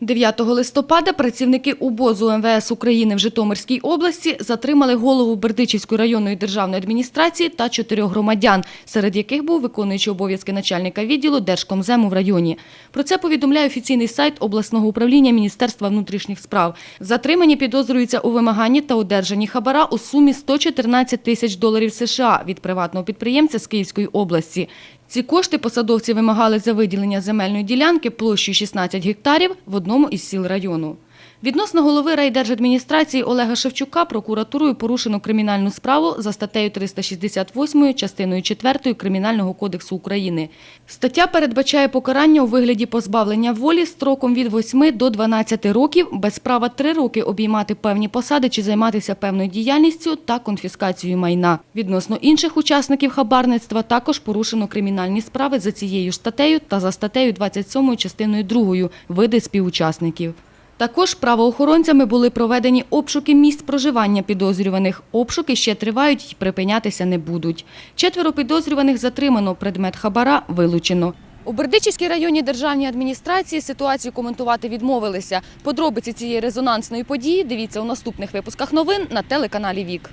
9 листопада працівники УБОЗу МВС України в Житомирській області затримали голову Бердичівської районної державної адміністрації та чотирьох громадян, серед яких був виконуючий обов'язки начальника відділу Держкомзему в районі. Про це повідомляє офіційний сайт обласного управління Міністерства внутрішніх справ. Затримані підозрюються у вимаганні та одержанні хабара у сумі 114 тисяч доларів США від приватного підприємця з Київської області. Ці кошти посадовці вимагали за виділення земельної ділянки площею 16 гектарів в одному із сіл району. Відносно голови райдержадміністрації Олега Шевчука прокуратурою порушено кримінальну справу за статтею 368 частиною 4 Кримінального кодексу України. Стаття передбачає покарання у вигляді позбавлення волі строком від 8 до 12 років без права 3 роки обіймати певні посади чи займатися певною діяльністю та конфіскацією майна. Відносно інших учасників хабарництва також порушено кримінальні справи за цією статтею та за статтею 27 частиною 2 види співучасників. Також правоохоронцями були проведені обшуки місць проживання підозрюваних. Обшуки ще тривають і припинятися не будуть. Четверо підозрюваних затримано, предмет хабара вилучено. У Бердичівській районній державній адміністрації ситуацію коментувати відмовилися. Подробиці цієї резонансної події дивіться у наступних випусках новин на телеканалі Вік.